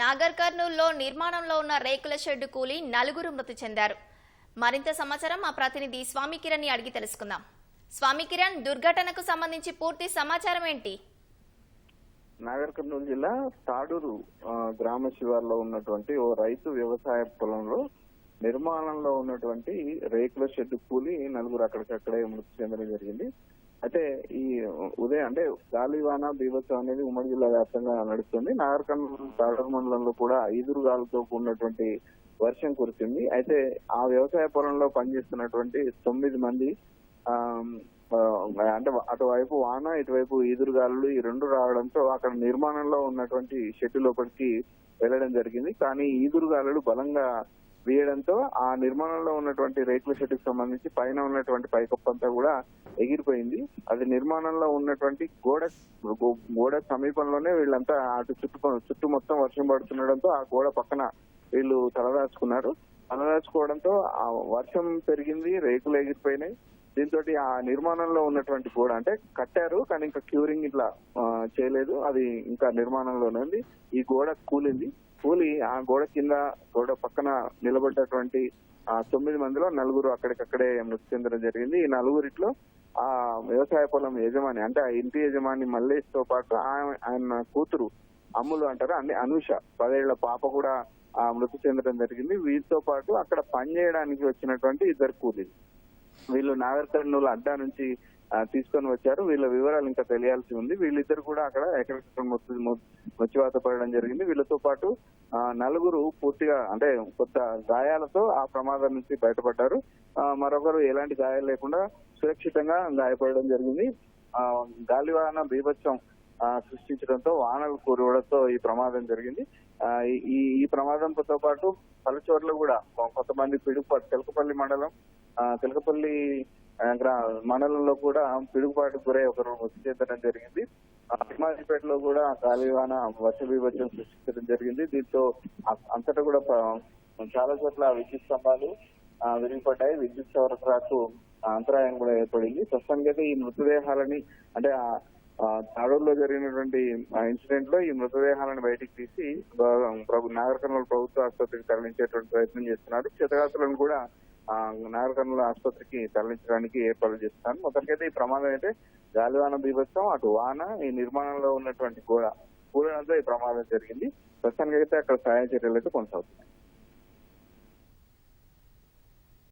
నాగర్ కర్నూల్లో నిర్మాణంలో ఉన్న రేకుల షెడ్డు కూలి నలుగురు మృతి చెందారు. మరింత సమాచారం మా ప్రతినిధి స్వామి కిరణ్ అడిగి తెలుసుకుందాం. స్వామి కిరణ్ దుర్ఘటనకు సంబంధించి పూర్తి సమాచారం ఏంటి? నాగర్ కర్నూలు జిల్లా తాడూరు గ్రామ శివార్లో ఉన్నటువంటి ఓ రైతు వ్యవసాయ పొలంలో నిర్మాణంలో ఉన్నటువంటి రేకుల షెడ్ కూలి నలుగురు అక్కడికక్కడే మృతి చెందడం జరిగింది. అయితే ఈ ఉదయం అంటే గాలివాన బీభత్సం అనేది ఉమ్మడి జిల్లా వ్యాప్తంగా నడుస్తుంది. నాగర్కర్ణ తాడూరు మండలంలో కూడా ఈదురుగాలతో కూడినటువంటి వర్షం కురిసింది. అయితే ఆ వ్యవసాయ పొలంలో పనిచేస్తున్నటువంటి తొమ్మిది మంది అంటే అటువైపు వాన ఇటువైపు ఈదురుగాలు ఈ రెండు రావడంతో అక్కడ నిర్మాణంలో ఉన్నటువంటి షెడ్ లోపలికి వెళ్ళడం జరిగింది. కానీ ఈదురుగాలు బలంగా వీయడంతో ఆ నిర్మాణంలో ఉన్నటువంటి రేకుల షెడ్కి సంబంధించి పైన ఉన్నటువంటి పైకప్పు కూడా ఎగిరిపోయింది. అది నిర్మాణంలో ఉన్నటువంటి గోడ గో- గోడ సమీపంలోనే వీళ్ళంతా అటు చుట్టూ చుట్టూ మొత్తం వర్షం పడుతుండడంతో ఆ గోడ పక్కన వీళ్ళు తలదాచుకున్నారు. అనరాచుకోవడంతో ఆ వర్షం పెరిగింది రేకులు ఎగిరిపోయినాయి. దీంతో ఆ నిర్మాణంలో ఉన్నటువంటి గోడ అంటే కట్టారు కానీ ఇంకా క్యూరింగ్ ఇట్లా చేయలేదు. అది ఇంకా నిర్మాణంలోనే ఉంది. ఈ గోడ కూలింది. కూలి ఆ గోడ కింద గోడ పక్కన నిలబడ్డటువంటి ఆ తొమ్మిది మందిలో నలుగురు అక్కడికక్కడే మృతి చెందడం జరిగింది. ఈ నలుగురిట్లో ఆ వ్యవసాయ పొలం యజమాని అంటే ఆ ఇంటి యజమాని మల్లేష్తో పాటు ఆయన కూతురు అమ్ములు అంటారు. అన్ని అనూష. పదేళ్ళ పాప కూడా ఆ మృతి చెందడం జరిగింది. వీరితో పాటు అక్కడ పని చేయడానికి వచ్చినటువంటి ఇద్దరు కూలీలు. వీళ్ళు నాగర్ కర్నూలు అడ్డా నుంచి తీసుకొని వచ్చారు. వీళ్ళ వివరాలు ఇంకా తెలియాల్సి ఉంది. వీళ్ళిద్దరు కూడా అక్కడ ఎక్కడికక్కడ మృత్యువాత పడడం జరిగింది. వీళ్ళతో పాటు నలుగురు పూర్తిగా అంటే కొత్త గాయాలతో ఆ ప్రమాదం నుంచి బయటపడ్డారు. మరొకరు ఎలాంటి గాయాలు లేకుండా సురక్షితంగా గాయపడడం జరిగింది. ఆ, గాలివాన బీభత్సం సృష్టించడంతో వానలు కురవడంతో ఈ ప్రమాదం జరిగింది. ఈ ఈ ప్రమాదంతో పాటు పలుచోట్ల కూడా కొంతమంది పిడుగుపాటు తెలకపల్లి మండలం తెలకపల్లి గ్రా- మండలంలో కూడా పిడుగుపాటు గురై ఒకరు మృతి చెందడం జరిగింది. ఆ, కూడా గాలివాన వర్ష విభజన సృష్టించడం జరిగింది. దీంతో అంతటా కూడా చాలా చోట్ల విద్యుత్ స్తంభాలు విరిగిపడ్డాయి. విద్యుత్ సరఫరాకు అంతరాయం కూడా ఏర్పడింది. ప్రస్తుతానికైతే ఈ మృతదేహాలని అంటే తాడూరులో జరిగినటువంటి ఇన్సిడెంట్లో ఈ మృతదేహాలను బయటికి తీసి ప్రభు నాగర్ కర్నూలు ప్రభుత్వ ఆసుపత్రికి తరలించేటువంటి ప్రయత్నం చేస్తున్నారు. క్షతగాతులను కూడా ఆ, నాగర్ కర్నూలు ఆసుపత్రికి తరలించడానికి ఏర్పాట్లు చేస్తున్నారు. మొత్తానికైతే ఈ ప్రమాదం అయితే గాలివాన బీభత్సం అటు వాన ఈ నిర్మాణంలో ఉన్నటువంటి గోడ కూడడంతో ఈ ప్రమాదం జరిగింది. ప్రస్తుతానికైతే అక్కడ సహాయ చర్యలు అయితే కొనసాగుతున్నాయి.